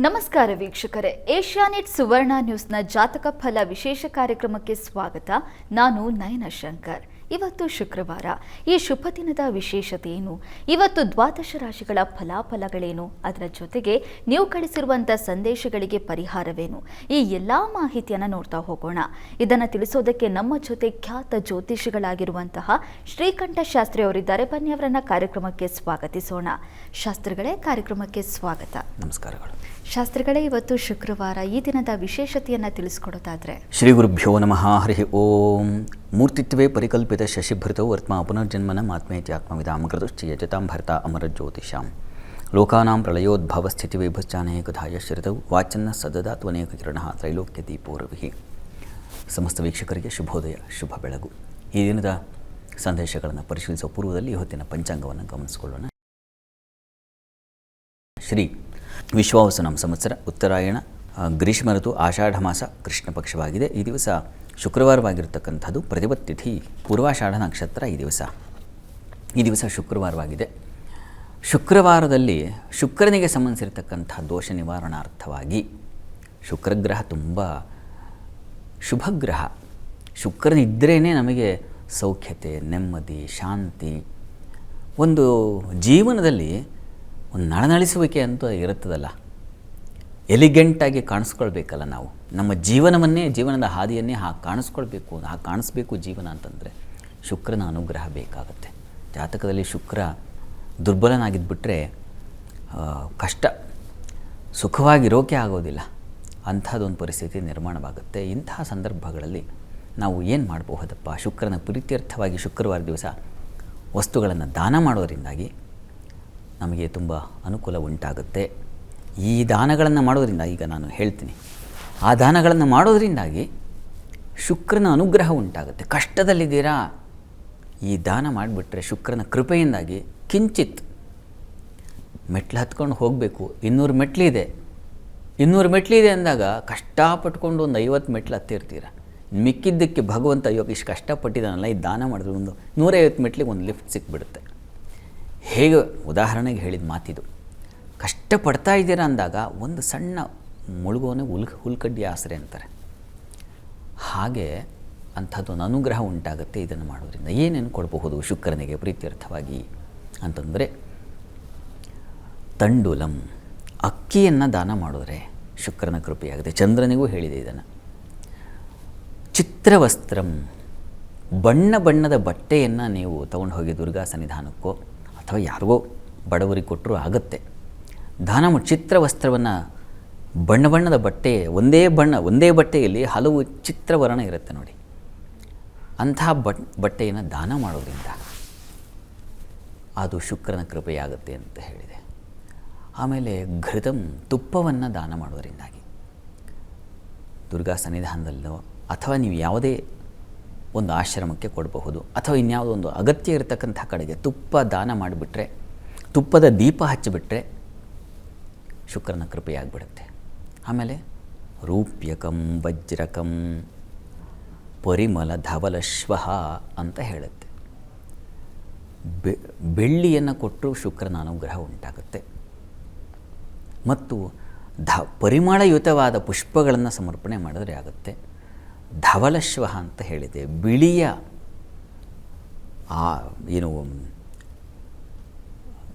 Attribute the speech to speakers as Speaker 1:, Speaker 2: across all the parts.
Speaker 1: ನಮಸ್ಕಾರ ವೀಕ್ಷಕರೇ. ಏಷ್ಯಾನೆಟ್ ಸುವರ್ಣ ನ್ಯೂಸ್ನ ಜಾತಕ ಫಲ ವಿಶೇಷ ಕಾರ್ಯಕ್ರಮಕ್ಕೆ ಸ್ವಾಗತ. ನಾನು ನಯನ ಶಂಕರ್. ಇವತ್ತು ಶುಕ್ರವಾರ. ಈ ಶುಭ ದಿನದ ವಿಶೇಷತೆ ಏನು? ಇವತ್ತು ದ್ವಾದಶ ರಾಶಿಗಳ ಫಲಾಫಲಗಳೇನು? ಅದರ ಜೊತೆಗೆ ನೀವು ಕಳಿಸಿರುವಂಥ ಸಂದೇಶಗಳಿಗೆ ಪರಿಹಾರವೇನು? ಈ ಎಲ್ಲ ಮಾಹಿತಿಯನ್ನು ನೋಡ್ತಾ ಹೋಗೋಣ. ಇದನ್ನು ತಿಳಿಸೋದಕ್ಕೆ ನಮ್ಮ ಜೊತೆ ಖ್ಯಾತ ಜ್ಯೋತಿಷಿಗಳಾಗಿರುವಂತಹ ಶ್ರೀಕಂಠ ಶಾಸ್ತ್ರಿ ಅವರಿದ್ದಾರೆ. ಬನ್ನಿ ಅವರನ್ನ ಕಾರ್ಯಕ್ರಮಕ್ಕೆ ಸ್ವಾಗತಿಸೋಣ. ಶಾಸ್ತ್ರಿಗಳೇ, ಕಾರ್ಯಕ್ರಮಕ್ಕೆ ಸ್ವಾಗತ.
Speaker 2: ನಮಸ್ಕಾರಗಳು.
Speaker 1: ಶಾಸ್ತ್ರಿಗಳೇ ಇವತ್ತು ಶುಕ್ರವಾರ ಈ ದಿನದ ವಿಶೇಷತೆಯನ್ನು ತಿಳಿಸ್ಕೊಡೋದಾದ್ರೆ
Speaker 2: ಶ್ರೀ ಗುರುಭ್ಯೋ ನಮಃ. ಹರಿ ಓಂ. ಮೂರ್ತಿತ್ವೇ ಪರಿಕಲ್ಪಿತ ಶಶಿಭೃತೌ ವರ್ತ್ಮ ಪುನರ್ಜನ್ಮನ ಆತ್ಮೇತಿ ಆತ್ಮವಿದಾಮಕೃತಶ್ಚ ಯಜತಾಂ ಭರ್ತ ಅಮರ ಜ್ಯೋತಿಷಾಂ ಲೋಕಾನಾಂ ಪ್ರಳಯೋದ್ಭವ ಸ್ಥಿತಿ ವಾಚನ ಶ್ರಿತೌ ವಾಚನ್ನ ಸದದಾತ್ವನೇಕ ಕಿರಣ ತ್ರೈಲೋಕ್ಯ ದೀಪೋರವಿಹಿ ಸಮಸ್ತ ವೀಕ್ಷಕರಿಗೆ ಶುಭೋದಯ, ಶುಭ ಬೆಳಗು. ಈ ದಿನದ ಸಂದೇಶಗಳನ್ನು ಪರಿಶೀಲಿಸುವ ಪೂರ್ವದಲ್ಲಿ ಇವತ್ತಿನ ಪಂಚಾಂಗವನ್ನು ಗಮನಿಸಿಕೊಳ್ಳೋಣ. ಶ್ರೀ ವಿಶ್ವಾವಸನಂ ಸಂವತ್ಸರ ಉತ್ತರಾಯಣ ಗ್ರೀಷ್ಮ ಋತು, ಆಷಾಢ ಮಾಸ ಕೃಷ್ಣ ಪಕ್ಷವಾಗಿದೆ. ಈ ದಿವಸ ಶುಕ್ರವಾರವಾಗಿರ್ತಕ್ಕಂಥದ್ದು ಪ್ರತಿಪತ್ತಿಥಿ ಪೂರ್ವಾಷಾಢ ನಕ್ಷತ್ರ ಈ ದಿವಸ. ಈ ದಿವಸ ಶುಕ್ರವಾರವಾಗಿದೆ. ಶುಕ್ರವಾರದಲ್ಲಿ ಶುಕ್ರನಿಗೆ ಸಂಬಂಧಿಸಿರ್ತಕ್ಕಂಥ ದೋಷ ನಿವಾರಣಾರ್ಥವಾಗಿ ಶುಕ್ರಗ್ರಹ ತುಂಬ ಶುಭಗ್ರಹ. ಶುಕ್ರನಿದ್ರೇ ನಮಗೆ ಸೌಖ್ಯತೆ, ನೆಮ್ಮದಿ, ಶಾಂತಿ. ಒಂದು ಜೀವನದಲ್ಲಿ ನಳನಳಿಸುವಿಕೆ ಅಂತ ಇರುತ್ತದಲ್ಲ? ಎಲಿಗೆಂಟಾಗಿ ಕಾಣಿಸ್ಕೊಳ್ಬೇಕಲ್ಲ ನಾವು. ನಮ್ಮ ಜೀವನವನ್ನೇ, ಜೀವನದ ಹಾದಿಯನ್ನೇ ಹಾಗೆ ಕಾಣಿಸ್ಕೊಳ್ಬೇಕು, ಹಾಗೆ ಕಾಣಿಸ್ಬೇಕು ಜೀವನ ಅಂತಂದರೆ ಶುಕ್ರನ ಅನುಗ್ರಹ ಬೇಕಾಗುತ್ತೆ. ಜಾತಕದಲ್ಲಿ ಶುಕ್ರ ದುರ್ಬಲನಾಗಿದ್ದುಬಿಟ್ರೆ ಕಷ್ಟ ಸುಖವಾಗಿರೋಕೆ ಆಗೋದಿಲ್ಲ. ಅಂಥದ್ದೊಂದು ಪರಿಸ್ಥಿತಿ ನಿರ್ಮಾಣವಾಗುತ್ತೆ. ಇಂತಹ ಸಂದರ್ಭಗಳಲ್ಲಿ ನಾವು ಏನು ಮಾಡಬಹುದಪ್ಪ ಶುಕ್ರನ ಪ್ರೀತ್ಯರ್ಥವಾಗಿ ಶುಕ್ರವಾರ ದಿವಸ ವಸ್ತುಗಳನ್ನು ದಾನ ಮಾಡೋದರಿಂದಾಗಿ ನಮಗೆ ತುಂಬ ಅನುಕೂಲ ಉಂಟಾಗುತ್ತೆ. ಈ ದಾನಗಳನ್ನು ಮಾಡೋದರಿಂದ ಈಗ ನಾನು ಹೇಳ್ತೀನಿ. ಆ ದಾನಗಳನ್ನು ಮಾಡೋದರಿಂದಾಗಿ ಶುಕ್ರನ ಅನುಗ್ರಹ ಉಂಟಾಗುತ್ತೆ. ಕಷ್ಟದಲ್ಲಿದ್ದೀರಾ? ಈ ದಾನ ಮಾಡಿಬಿಟ್ರೆ ಶುಕ್ರನ ಕೃಪೆಯಿಂದಾಗಿ ಕಿಂಚಿತ್ ಮೆಟ್ಲು ಹತ್ಕೊಂಡು ಹೋಗಬೇಕು. ಇನ್ನೂರು ಮೆಟ್ಲಿದೆ ಇನ್ನೂರು ಮೆಟ್ಲಿದೆ ಅಂದಾಗ ಕಷ್ಟಪಟ್ಕೊಂಡು ಒಂದು ಐವತ್ತು ಮೆಟ್ಲು ಹತ್ತಿರ್ತೀರ? ಮಿಕ್ಕಿದ್ದಕ್ಕೆ ಭಗವಂತ ಅಯ್ಯೋ ಇಷ್ಟು ಕಷ್ಟಪಟ್ಟಿದ್ದಾನಲ್ಲ, ಈ ದಾನ ಮಾಡಿದ್ರೆ ಒಂದು ನೂರೈವತ್ತು ಮೆಟ್ಲಿಗೆ ಒಂದು ಲಿಫ್ಟ್ ಸಿಕ್ಬಿಡುತ್ತೆ. ಹೇಗೆ ಉದಾಹರಣೆಗೆ ಹೇಳಿದ ಮಾತಿದು. ಕಷ್ಟಪಡ್ತಾ ಇದ್ದೀರಾ ಅಂದಾಗ ಒಂದು ಸಣ್ಣ ಮುಳುಗೋನೆ ಹುಲ್ ಹುಲ್ಕಡ್ಡಿ ಆಸರೆ ಅಂತಾರೆ. ಹಾಗೆ ಅಂಥದ್ದೊಂದು ಅನುಗ್ರಹ ಉಂಟಾಗುತ್ತೆ ಇದನ್ನು ಮಾಡೋದ್ರಿಂದ. ಏನೇನು ಕೊಡಬಹುದು ಶುಕ್ರನಿಗೆ ಪ್ರೀತ್ಯರ್ಥವಾಗಿ? ಅಂತಂದರೆ ತಂಡುಲಂ, ಅಕ್ಕಿಯನ್ನು ದಾನ ಮಾಡಿದ್ರೆ ಶುಕ್ರನ ಕೃಪೆಯಾಗುತ್ತೆ ಚಂದ್ರನಿಗೂ ಹೇಳಿದೆ ಇದನ್ನು. ಚಿತ್ರವಸ್ತ್ರಂ, ಬಣ್ಣ ಬಣ್ಣದ ಬಟ್ಟೆಯನ್ನು ನೀವು ತೊಗೊಂಡು ಹೋಗಿ ದುರ್ಗಾ ಸನ್ನಿಧಾನಕ್ಕೋ ಅಥವಾ ಯಾರಿಗೋ ಬಡವರಿಗೆ ಕೊಟ್ಟರು ಆಗುತ್ತೆ. ದಾನ ಚಿತ್ರ ವಸ್ತ್ರವನ್ನು ಬಣ್ಣ ಬಣ್ಣದ ಬಟ್ಟೆ, ಒಂದೇ ಬಣ್ಣ, ಒಂದೇ ಬಟ್ಟೆಯಲ್ಲಿ ಹಲವು ಚಿತ್ರವರ್ಣ ಇರುತ್ತೆ ನೋಡಿ. ಅಂತಹ ಬಟ್, ಬಟ್ಟೆಯನ್ನು ದಾನ ಮಾಡೋದ್ರಿಂದ ಅದು ಶುಕ್ರನ ಕೃಪೆಯಾಗುತ್ತೆ ಅಂತ ಹೇಳಿದೆ. ಆಮೇಲೆ ಘೃತಂ ತುಪ್ಪವನ್ನು ದಾನ ಮಾಡೋದರಿಂದಾಗಿ. ದುರ್ಗಾ ಸನ್ನಿಧಾನದಲ್ಲೋ ಅಥವಾ ನೀವು ಯಾವುದೇ ಒಂದು ಆಶ್ರಮಕ್ಕೆ ಕೊಡಬಹುದು. ಅಥವಾ ಇನ್ಯಾವುದೋ ಒಂದು ಅಗತ್ಯ ಇರತಕ್ಕಂಥ ಕಡೆಗೆ ತುಪ್ಪ ದಾನ ಮಾಡಿಬಿಟ್ರೆ, ತುಪ್ಪದ ದೀಪ ಹಚ್ಚಿಬಿಟ್ರೆ ಶುಕ್ರನ ಕೃಪೆಯಾಗ್ಬಿಡುತ್ತೆ ಆಮೇಲೆ ರೂಪ್ಯಕಂ ವಜ್ರಕಂ ಪರಿಮಲ ಧವಲ ಶ್ವಹ ಅಂತ ಹೇಳುತ್ತೆ. ಬೆ, ಬೆಳ್ಳಿಯನ್ನು ಕೊಟ್ಟರೂ ಶುಕ್ರನ ಅನುಗ್ರಹ ಉಂಟಾಗುತ್ತೆ. ಮತ್ತು ಧ, ಪರಿಮಳಯುತವಾದ ಪುಷ್ಪಗಳನ್ನು ಸಮರ್ಪಣೆ ಮಾಡಿದ್ರೆ ಆಗುತ್ತೆ. ಧವಲಶ್ವ ಅಂತ ಹೇಳಿದೆ. ಬಿಳಿಯ ಆ ಏನು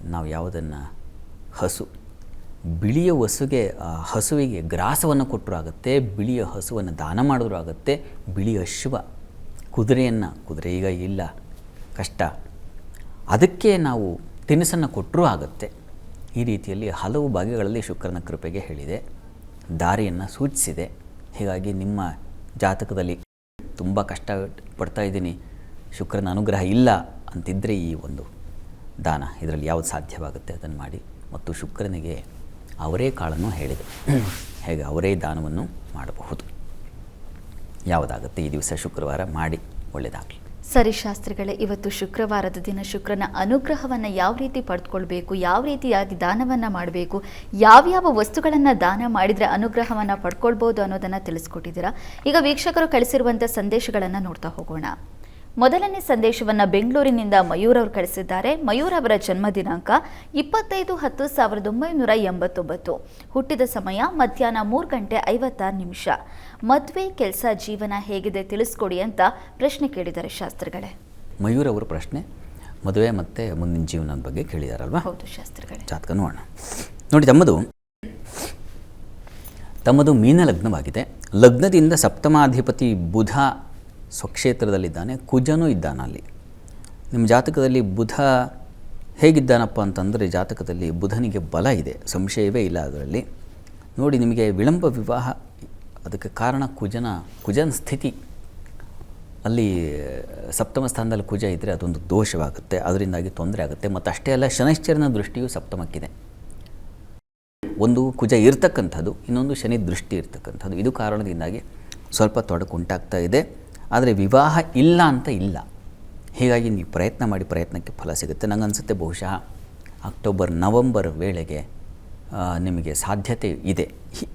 Speaker 2: ನಾವು ಯಾವುದನ್ನು ಹಸು, ಬಿಳಿಯ ಹಸುಗೆ ಹಸುವಿಗೆ ಗ್ರಾಸವನ್ನು ಕೊಟ್ಟರು ಆಗುತ್ತೆ, ಬಿಳಿಯ ಹಸುವನ್ನು ದಾನ ಮಾಡಿದ್ರು ಆಗುತ್ತೆ ಬಿಳಿ ಅಶ್ವ ಕುದುರೆಯನ್ನು, ಕುದುರೆ ಈಗ ಇಲ್ಲ, ಕಷ್ಟ. ಅದಕ್ಕೆ ನಾವು ತಿನಿಸನ್ನು ಕೊಟ್ಟರೂ ಆಗುತ್ತೆ. ಈ ರೀತಿಯಲ್ಲಿ ಹಲವು ಭಾಗಗಳಲ್ಲಿ ಶುಕ್ರನ ಕೃಪೆಗೆ ಹೇಳಿದೆ. ದಾರಿಯನ್ನು ಸೂಚಿಸಿದೆ. ಹೀಗಾಗಿ ನಿಮ್ಮ ಜಾತಕದಲ್ಲಿ ತುಂಬ ಕಷ್ಟ ಪಡ್ತಾ ಇದ್ದೀನಿ. ಶುಕ್ರನ ಅನುಗ್ರಹ ಇಲ್ಲ ಅಂತಿದ್ದರೆ ಈ ಒಂದು ದಾನ ಇದರಲ್ಲಿ ಯಾವುದು ಸಾಧ್ಯವಾಗುತ್ತೆ ಅದನ್ನು ಮಾಡಿ. ಮತ್ತು ಶುಕ್ರನಿಗೆ ಅವರೇ ಕಾಳನ್ನು ಹೇಳಿದೆ. ಹೇಗೆ ಅವರೇ ದಾನವನ್ನು ಮಾಡಬಹುದು. ಯಾವುದಾಗುತ್ತೆ ಈ ದಿವಸ ಶುಕ್ರವಾರ ಮಾಡಿ ಒಳ್ಳೆಯದಾಗಲಿ
Speaker 1: ಸರಿ ಶಾಸ್ತ್ರಿಗಳೇ, ಇವತ್ತು ಶುಕ್ರವಾರದ ದಿನ ಶುಕ್ರನ ಅನುಗ್ರಹವನ್ನು ಯಾವ ರೀತಿ ಪಡೆದುಕೊಳ್ಬೇಕು ಯಾವ ರೀತಿಯಾಗಿ ದಾನವನ್ನು ಮಾಡಬೇಕು, ಯಾವ್ಯಾವ ವಸ್ತುಗಳನ್ನು ದಾನ ಮಾಡಿದರೆ ಅನುಗ್ರಹವನ್ನು ಪಡ್ಕೊಳ್ಬೋದು ಅನ್ನೋದನ್ನು ತಿಳಿಸ್ಕೊಟ್ಟಿದ್ದೀರಾ? ಈಗ ವೀಕ್ಷಕರು ಕಳಿಸಿರುವಂಥ ಸಂದೇಶಗಳನ್ನು ನೋಡ್ತಾ ಹೋಗೋಣ. ಮೊದಲನೇ ಸಂದೇಶವನ್ನ ಬೆಂಗಳೂರಿನಿಂದ ಮಯೂರ್ ಅವರು ಕಳಿಸಿದ್ದಾರೆ. ಮಯೂರ್ ಅವರ ಜನ್ಮ ದಿನಾಂಕ ಇಪ್ಪತ್ತೈದು ಹತ್ತು ಸಾವಿರದ ಒಂಬೈನೂರ ಎಂಬತ್ತೊಂಬತ್ತು. ಹುಟ್ಟಿದ ಸಮಯ ಮಧ್ಯಾಹ್ನ ಮೂರು ಗಂಟೆ ಐವತ್ತಾರು ನಿಮಿಷ. ಮದುವೆ ಕೆಲಸ ಜೀವನ ಹೇಗಿದೆ ತಿಳಿಸ್ಕೊಡಿ ಅಂತ ಪ್ರಶ್ನೆ ಕೇಳಿದ್ದಾರೆ ಶಾಸ್ತ್ರಿಗಳೇ.
Speaker 2: ಮಯೂರ್ ಅವರ ಪ್ರಶ್ನೆ ಮದುವೆ ಮತ್ತು ಮುಂದಿನ ಜೀವನದ ಬಗ್ಗೆ ಕೇಳಿದಾರಲ್ವಾ?
Speaker 1: ಹೌದು ಶಾಸ್ತ್ರಿಗಳೇ.
Speaker 2: ಜಾತಕ ನೋಡೋಣ ನೋಡಿ ತಮ್ಮದು ತಮ್ಮದು ಮೀನ ಲಗ್ನವಾಗಿದೆ ಲಗ್ನದಿಂದ ಸಪ್ತಮಾಧಿಪತಿ ಬುಧ ಸ್ವಕ್ಷೇತ್ರದಲ್ಲಿದ್ದಾನೆ, ಕುಜನೂ ಇದ್ದಾನೆ ಅಲ್ಲಿ. ನಿಮ್ಮ ಜಾತಕದಲ್ಲಿ ಬುಧ ಹೇಗಿದ್ದಾನಪ್ಪ ಅಂತಂದರೆ ಜಾತಕದಲ್ಲಿ ಬುಧನಿಗೆ ಬಲ ಇದೆ, ಸಂಶಯವೇ ಇಲ್ಲ ಅದರಲ್ಲಿ. ನೋಡಿ, ನಿಮಗೆ ವಿಳಂಬ ವಿವಾಹ, ಅದಕ್ಕೆ ಕಾರಣ ಕುಜನ ಕುಜನ ಸ್ಥಿತಿ. ಅಲ್ಲಿ, ಸಪ್ತಮ ಸ್ಥಾನದಲ್ಲಿ ಕುಜ ಇದ್ದರೆ ಅದೊಂದು ದೋಷವಾಗುತ್ತೆ, ಅದರಿಂದಾಗಿ ತೊಂದರೆ ಆಗುತ್ತೆ. ಮತ್ತು ಅಷ್ಟೇ ಅಲ್ಲ, ಶನೈಶ್ಚರನ ದೃಷ್ಟಿಯು ಸಪ್ತಮಕ್ಕಿದೆ. ಒಂದು ಕುಜ ಇರ್ತಕ್ಕಂಥದ್ದು, ಇನ್ನೊಂದು ಶನಿ ದೃಷ್ಟಿ ಇರ್ತಕ್ಕಂಥದ್ದು. ಇದು ಕಾರಣದಿಂದಾಗಿ ಸ್ವಲ್ಪ ತೊಡಕು ಉಂಟಾಗ್ತಾ ಇದೆ. ಆದರೆ ವಿವಾಹ ಇಲ್ಲ ಅಂತ ಇಲ್ಲ. ಹೀಗಾಗಿ ನೀವು ಪ್ರಯತ್ನ ಮಾಡಿ ಪ್ರಯತ್ನಕ್ಕೆ ಫಲ ಸಿಗುತ್ತೆ. ನಂಗೆ ಅನಿಸುತ್ತೆ ಬಹುಶಃ ಅಕ್ಟೋಬರ್, ನವಂಬರ್ ವೇಳೆಗೆ ನಿಮಗೆ ಸಾಧ್ಯತೆ ಇದೆ.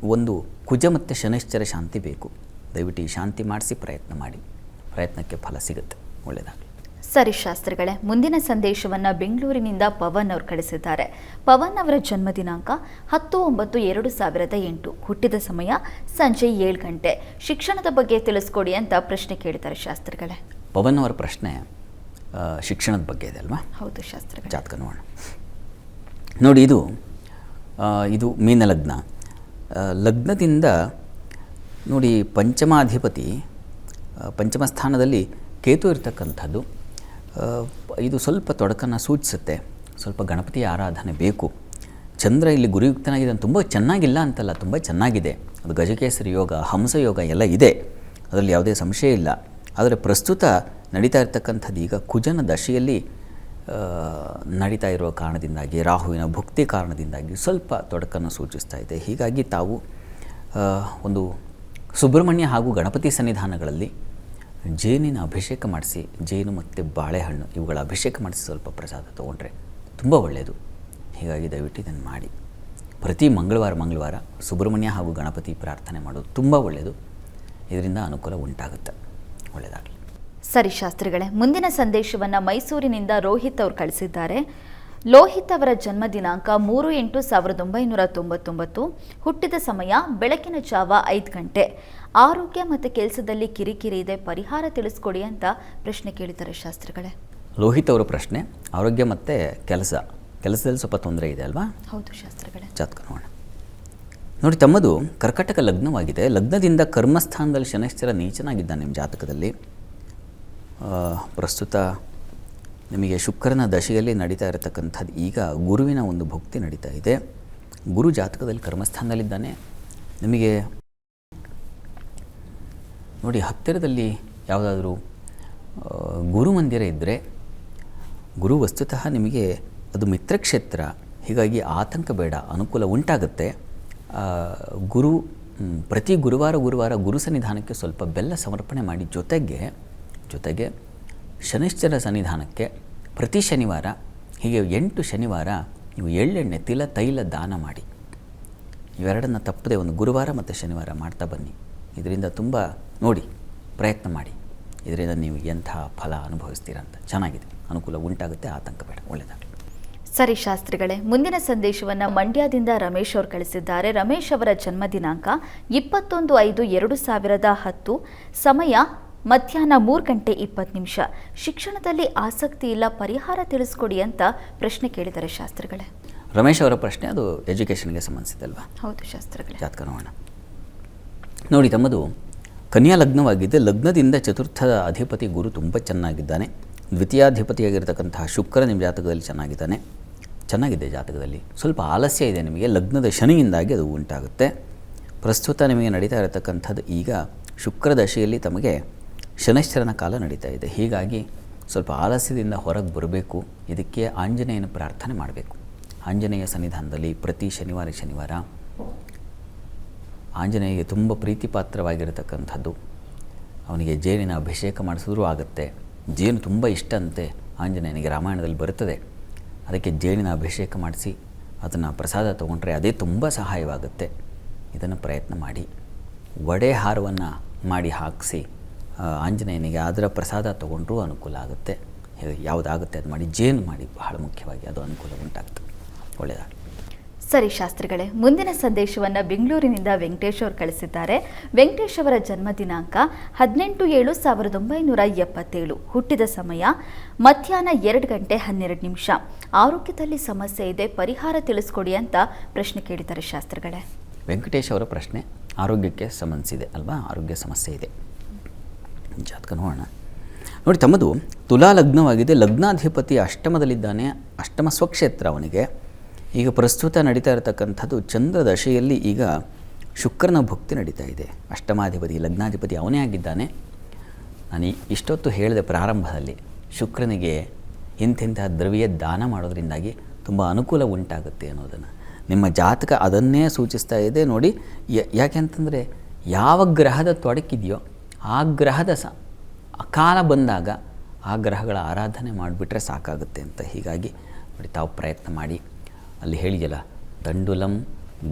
Speaker 2: ಒಂದು ಕುಜ ಮತ್ತು ಶನಿಶ್ಚರ ಶಾಂತಿ ಬೇಕು. ದಯವಿಟ್ಟು ಶಾಂತಿ ಮಾಡಿಸಿ ಪ್ರಯತ್ನ ಮಾಡಿ. ಪ್ರಯತ್ನಕ್ಕೆ ಫಲ ಸಿಗುತ್ತೆ. ಒಳ್ಳೆಯದಾಗಲಿ
Speaker 1: ಸರಿ ಶಾಸ್ತ್ರಿಗಳೇ ಮುಂದಿನ ಸಂದೇಶವನ್ನ ಬೆಂಗಳೂರಿನಿಂದ ಪವನ್ ಅವರು ಕಳಿಸಿದ್ದಾರೆ. ಪವನ್ ಅವರ ಜನ್ಮ ದಿನಾಂಕ ಹತ್ತು ಒಂಬತ್ತು ಎರಡು ಸಾವಿರದ ಎಂಟು. ಹುಟ್ಟಿದ ಸಮಯ ಸಂಜೆ ಏಳು ಗಂಟೆ. ಶಿಕ್ಷಣದ ಬಗ್ಗೆ ತಿಳಿಸ್ಕೊಡಿ ಅಂತ ಪ್ರಶ್ನೆ ಕೇಳಿದ್ದಾರೆ ಶಾಸ್ತ್ರಿಗಳೇ.
Speaker 2: ಪವನ್ ಅವರ ಪ್ರಶ್ನೆ ಶಿಕ್ಷಣದ ಬಗ್ಗೆ ಇದೆ ಅಲ್ವಾ?
Speaker 1: ಹೌದು ಶಾಸ್ತ್ರ
Speaker 2: ಜಾತಕ ನೋಡೋಣ. ನೋಡಿ ಇದು ಇದು ಮೀನ ಲಗ್ನ. ಲಗ್ನದಿಂದ ನೋಡಿ ಪಂಚಮಾಧಿಪತಿ ಪಂಚಮ ಸ್ಥಾನದಲ್ಲಿ ಕೇತು ಇರತಕ್ಕಂಥದ್ದು. ಇದು ಸ್ವಲ್ಪ ತೊಡಕನ್ನು ಸೂಚಿಸುತ್ತೆ. ಸ್ವಲ್ಪ ಗಣಪತಿಯ ಆರಾಧನೆ ಬೇಕು. ಚಂದ್ರ ಇಲ್ಲಿ ಗುರಿಯುಕ್ತನಾಗಿದೆ. ತುಂಬ ಚೆನ್ನಾಗಿಲ್ಲ ಅಂತಲ್ಲ, ತುಂಬ ಚೆನ್ನಾಗಿದೆ. ಅದು ಗಜಕೇಸರಿ ಯೋಗ, ಹಂಸ ಯೋಗ ಎಲ್ಲ ಇದೆ. ಅದರಲ್ಲಿ ಯಾವುದೇ ಸಂಶಯ ಇಲ್ಲ. ಆದರೆ ಪ್ರಸ್ತುತ ನಡೀತಾ ಇರತಕ್ಕಂಥದ್ದು ಈಗ ಕುಜನ ದಶೆಯಲ್ಲಿ ನಡೀತಾ ಇರುವ ಕಾರಣದಿಂದಾಗಿ, ರಾಹುವಿನ ಭುಕ್ತಿ ಕಾರಣದಿಂದಾಗಿ ಸ್ವಲ್ಪ ತೊಡಕನ್ನು ಸೂಚಿಸ್ತಾ ಇದೆ. ಹೀಗಾಗಿ ತಾವು ಒಂದು ಸುಬ್ರಹ್ಮಣ್ಯ ಹಾಗೂ ಗಣಪತಿ ಸನ್ನಿಧಾನಗಳಲ್ಲಿ ಜೇನಿನ ಅಭಿಷೇಕ ಮಾಡಿಸಿ, ಜೇನು ಮತ್ತು ಬಾಳೆಹಣ್ಣು ಇವುಗಳ ಅಭಿಷೇಕ ಮಾಡಿಸಿ ಸ್ವಲ್ಪ ಪ್ರಸಾದ ತೊಗೊಂಡ್ರೆ ತುಂಬ ಒಳ್ಳೆಯದು. ಹೀಗಾಗಿ ದಯವಿಟ್ಟು ಇದನ್ನು ಮಾಡಿ. ಪ್ರತಿ ಮಂಗಳವಾರ ಮಂಗಳವಾರ ಸುಬ್ರಹ್ಮಣ್ಯ ಹಾಗೂ ಗಣಪತಿ ಪ್ರಾರ್ಥನೆ ಮಾಡೋದು ತುಂಬ ಒಳ್ಳೆಯದು. ಇದರಿಂದ ಅನುಕೂಲ ಉಂಟಾಗುತ್ತೆ. ಒಳ್ಳೆಯದಾಗಲಿ.
Speaker 1: ಸರಿ ಶಾಸ್ತ್ರಿಗಳೇ, ಮುಂದಿನ ಸಂದೇಶವನ್ನು ಮೈಸೂರಿನಿಂದ ರೋಹಿತ್ ಅವರು ಕಳಿಸಿದ್ದಾರೆ. ಲೋಹಿತ್ ಅವರ ಜನ್ಮ ದಿನಾಂಕ ಮೂರು ಎಂಟು ಸಾವಿರದ ಒಂಬೈನೂರ ತೊಂಬತ್ತೊಂಬತ್ತು. ಹುಟ್ಟಿದ ಸಮಯ ಬೆಳಕಿನ ಜಾವ ಐದು ಗಂಟೆ. ಆರೋಗ್ಯ ಮತ್ತು ಕೆಲಸದಲ್ಲಿ ಕಿರಿಕಿರಿ ಇದೆ ಪರಿಹಾರ ತಿಳಿಸ್ಕೊಡಿ ಅಂತ ಪ್ರಶ್ನೆ ಕೇಳಿದ್ದಾರೆ ಶಾಸ್ತ್ರಿಗಳೇ.
Speaker 2: ಲೋಹಿತ್ ಅವರ ಪ್ರಶ್ನೆ ಆರೋಗ್ಯ ಮತ್ತು ಕೆಲಸ. ಕೆಲಸದಲ್ಲಿ ಸ್ವಲ್ಪ ತೊಂದರೆ ಇದೆ ಅಲ್ವಾ?
Speaker 1: ಹೌದು ಶಾಸ್ತ್ರಗಳೇ.
Speaker 2: ಜಾತಕ ನೋಡೋಣ. ನೋಡಿ ತಮ್ಮದು ಕರ್ಕಟಕ ಲಗ್ನವಾಗಿದೆ. ಲಗ್ನದಿಂದ ಕರ್ಮಸ್ಥಾನದಲ್ಲಿ ಶನಿಶ್ಚರ ನೀಚನಾಗಿದ್ದಾನೆ ನಿಮ್ಮ ಜಾತಕದಲ್ಲಿ. ಪ್ರಸ್ತುತ ನಿಮಗೆ ಶುಕ್ರನ ದಶೆಯಲ್ಲಿ ನಡೀತಾ ಇರತಕ್ಕಂಥದ್ದು. ಈಗ ಗುರುವಿನ ಒಂದು ಭಕ್ತಿ ನಡೀತಾ ಇದೆ. ಗುರು ಜಾತಕದಲ್ಲಿ ಕರ್ಮಸ್ಥಾನದಲ್ಲಿದ್ದಾನೆ. ನಿಮಗೆ ನೋಡಿ, ಹತ್ತಿರದಲ್ಲಿ ಯಾವುದಾದ್ರೂ ಗುರುಮಂದಿರ ಗುರು ಮಂದಿರ ಇದ್ದರೆ ಗುರು ವಸ್ತುತಃ ನಿಮಗೆ ಅದು ಮಿತ್ರಕ್ಷೇತ್ರ, ಹೀಗಾಗಿ ಆತಂಕ ಬೇಡ, ಅನುಕೂಲ ಉಂಟಾಗುತ್ತೆ. ಗುರು ಪ್ರತಿ ಗುರುವಾರ ಗುರುವಾರ ಗುರು ಸನ್ನಿಧಾನಕ್ಕೆ ಸ್ವಲ್ಪ ಬೆಲ್ಲ ಸಮರ್ಪಣೆ ಮಾಡಿ ಜೊತೆಗೆ ಜೊತೆಗೆ ಶನಿಶ್ಚರ ಸನ್ನಿಧಾನಕ್ಕೆ ಪ್ರತಿ ಶನಿವಾರ, ಹೀಗೆ ಎಂಟು ಶನಿವಾರ ನೀವು ಎಳ್ಳೆಣ್ಣೆ, ತಿಲ, ತೈಲ ದಾನ ಮಾಡಿ. ಇವೆರಡನ್ನು ತಪ್ಪದೆ ಒಂದು ಗುರುವಾರ ಮತ್ತು ಶನಿವಾರ ಮಾಡ್ತಾ ಬನ್ನಿ. ಇದರಿಂದ ತುಂಬ ನೋಡಿ ಪ್ರಯತ್ನ ಮಾಡಿ. ಇದರಿಂದ ನೀವು ಎಂಥ ಫಲ ಅನುಭವಿಸ್ತೀರಂತ ಚೆನ್ನಾಗಿದೆ. ಅನುಕೂಲ ಉಂಟಾಗುತ್ತೆ ಆತಂಕ ಬೇಡ. ಒಳ್ಳೆಯದಾಗಲಿ
Speaker 1: ಸರಿ ಶಾಸ್ತ್ರಿಗಳೇ ಮುಂದಿನ ಸಂದೇಶವನ್ನು ಮಂಡ್ಯದಿಂದ ರಮೇಶ್ ಅವರು ಕಳಿಸಿದ್ದಾರೆ. ರಮೇಶ್ ಅವರ ಜನ್ಮ ದಿನಾಂಕ ಇಪ್ಪತ್ತೊಂದು ಐದು ಎರಡು ಸಾವಿರದ ಹತ್ತು ಸಮಯ ಮಧ್ಯಾಹ್ನ ಮೂರು ಗಂಟೆ ಇಪ್ಪತ್ತು ನಿಮಿಷ. ಶಿಕ್ಷಣದಲ್ಲಿ ಆಸಕ್ತಿ ಇಲ್ಲ ಪರಿಹಾರ ತಿಳಿಸ್ಕೊಡಿ ಅಂತ ಪ್ರಶ್ನೆ ಕೇಳಿದ್ದಾರೆ ಶಾಸ್ತ್ರಿಗಳೇ.
Speaker 2: ರಮೇಶ್ ಅವರ ಪ್ರಶ್ನೆ ಅದು ಎಜುಕೇಷನ್ಗೆ ಸಂಬಂಧಿಸಿದಲ್ವಾ
Speaker 1: ಹೌದು ಶಾಸ್ತ್ರಗಳೇ.
Speaker 2: ಜಾತಕ ನೋಡೋಣ. ನೋಡಿ ತಮ್ಮದು ಕನ್ಯಾ ಲಗ್ನವಾಗಿದೆ. ಲಗ್ನದಿಂದ ಚತುರ್ಥ ಅಧಿಪತಿ ಗುರು ತುಂಬ ಚೆನ್ನಾಗಿದ್ದಾನೆ. ದ್ವಿತೀಯಾಧಿಪತಿಯಾಗಿರ್ತಕ್ಕಂತಹ ಶುಕ್ರ ನಿಮ್ಮ ಜಾತಕದಲ್ಲಿ ಚೆನ್ನಾಗಿದ್ದಾನೆ. ಚೆನ್ನಾಗಿದೆ ಜಾತಕದಲ್ಲಿ. ಸ್ವಲ್ಪ ಆಲಸ್ಯ ಇದೆ ನಿಮಗೆ. ಲಗ್ನದ ಶನಿಯಿಂದಾಗಿ ಅದು ಉಂಟಾಗುತ್ತೆ. ಪ್ರಸ್ತುತ ನಿಮಗೆ ನಡೀತಾ ಇರತಕ್ಕಂಥದ್ದು ಈಗ ಶುಕ್ರ ದಶೆಯಲ್ಲಿ ತಮಗೆ ಶನೈಶ್ಚರನ ಕಾಲ ನಡೀತಾ ಇದೆ. ಹೀಗಾಗಿ ಸ್ವಲ್ಪ ಆಲಸ್ಯದಿಂದ ಹೊರಗೆ ಬರಬೇಕು. ಇದಕ್ಕೆ ಆಂಜನೇಯನ ಪ್ರಾರ್ಥನೆ ಮಾಡಬೇಕು. ಆಂಜನೇಯ ಸನ್ನಿಧಾನದಲ್ಲಿ ಪ್ರತಿ ಶನಿವಾರ ಶನಿವಾರ ಆಂಜನೇಯಗೆ ತುಂಬ ಪ್ರೀತಿಪಾತ್ರವಾಗಿರತಕ್ಕಂಥದ್ದು. ಅವನಿಗೆ ಜೇನಿನ ಅಭಿಷೇಕ ಮಾಡಿಸಿದ್ರೂ ಆಗುತ್ತೆ. ಜೇನು ತುಂಬ ಇಷ್ಟ ಅಂತೆ ಆಂಜನೇಯನಿಗೆ ರಾಮಾಯಣದಲ್ಲಿ ಬರುತ್ತದೆ. ಅದಕ್ಕೆ ಜೇನಿನ ಅಭಿಷೇಕ ಮಾಡಿಸಿ, ಅದನ್ನು ಪ್ರಸಾದ ತೊಗೊಂಡ್ರೆ ಅದೇ ತುಂಬ ಸಹಾಯವಾಗುತ್ತೆ. ಇದನ್ನು ಪ್ರಯತ್ನ ಮಾಡಿ. ವಡೆ ಹಾರವನ್ನು ಮಾಡಿ ಹಾಕಿಸಿ ಆಂಜನೇಯನಿಗೆ ಅದರ ಪ್ರಸಾದ ತೊಗೊಂಡ್ರೂ ಅನುಕೂಲ ಆಗುತ್ತೆ. ಯಾವುದಾಗುತ್ತೆ ಅದು ಮಾಡಿ, ಜೇನು ಮಾಡಿ ಬಹಳ ಮುಖ್ಯವಾಗಿ ಅದು ಅನುಕೂಲ ಉಂಟಾಗ್ತದೆ. ಒಳ್ಳೆಯದಾಗಲಿ
Speaker 1: ಸರಿ ಶಾಸ್ತ್ರಿಗಳೇ, ಮುಂದಿನ ಸಂದೇಶವನ್ನು ಬೆಂಗಳೂರಿನಿಂದ ವೆಂಕಟೇಶ್ ಅವರು ಕಳಿಸಿದ್ದಾರೆ. ವೆಂಕಟೇಶ್ ಅವರ ಜನ್ಮ ದಿನಾಂಕ ಹದಿನೆಂಟು ಏಳು ಸಾವಿರದ ಒಂಬೈನೂರ ಎಪ್ಪತ್ತೇಳು. ಹುಟ್ಟಿದ ಸಮಯ ಮಧ್ಯಾಹ್ನ ಎರಡು ಗಂಟೆ ಹನ್ನೆರಡು ನಿಮಿಷ. ಆರೋಗ್ಯದಲ್ಲಿ ಸಮಸ್ಯೆ ಇದೆ, ಪರಿಹಾರ ತಿಳಿಸ್ಕೊಡಿ ಅಂತ ಪ್ರಶ್ನೆ ಕೇಳಿದ್ದಾರೆ ಶಾಸ್ತ್ರಿಗಳೇ.
Speaker 2: ವೆಂಕಟೇಶ್ ಅವರ ಪ್ರಶ್ನೆ, ಆರೋಗ್ಯಕ್ಕೆ ಸಂಬಂಧಿಸಿದೆ ಅಲ್ವಾ? ಆರೋಗ್ಯ ಸಮಸ್ಯೆ ಇದೆ. ಜಾತಕ ನೋಡೋಣ ನೋಡಿ, ತಮ್ಮದು ತುಲಾ ಲಗ್ನವಾಗಿದೆ ಲಗ್ನಾಧಿಪತಿ ಅಷ್ಟಮದಲ್ಲಿದ್ದಾನೆ. ಅಷ್ಟಮ ಸ್ವಕ್ಷೇತ್ರ ಅವನಿಗೆ. ಈಗ ಪ್ರಸ್ತುತ ನಡೀತಾ ಇರತಕ್ಕಂಥದ್ದು ಚಂದ್ರ ದಶೆಯಲ್ಲಿ ಈಗ ಶುಕ್ರನ ಭಕ್ತಿ ನಡೀತಾ ಇದೆ. ಅಷ್ಟಮಾಧಿಪತಿ, ಲಗ್ನಾಧಿಪತಿ ಅವನೇ ಆಗಿದ್ದಾನೆ. ನಾನು ಇಷ್ಟೊತ್ತು ಹೇಳಿದೆ ಪ್ರಾರಂಭದಲ್ಲಿ ಶುಕ್ರನಿಗೆ ಇಂತಿಂತಹ ದ್ರವ್ಯ ದಾನ ಮಾಡೋದ್ರಿಂದಾಗಿ ತುಂಬ ಅನುಕೂಲ ಉಂಟಾಗುತ್ತೆ ಅನ್ನೋದನ್ನು ನಿಮ್ಮ ಜಾತಕ ಅದನ್ನೇ ಸೂಚಿಸ್ತಾ ಇದೆ ನೋಡಿ. ಯಾಕೆಂತಂದರೆ ಯಾವ ಗ್ರಹದ ತೊಡಕಿದೆಯೋ ಆ ಗ್ರಹದ ಸ ಕಾಲ ಬಂದಾಗ ಆ ಗ್ರಹಗಳ ಆರಾಧನೆ ಮಾಡಿಬಿಟ್ರೆ ಸಾಕಾಗುತ್ತೆ ಅಂತ ಹೀಗಾಗಿ ನೋಡಿ ತಾವು ಪ್ರಯತ್ನ ಮಾಡಿ. ಅಲ್ಲಿ ಹೇಳಿದೆಯಲ್ಲ ತಂಡುಲಂ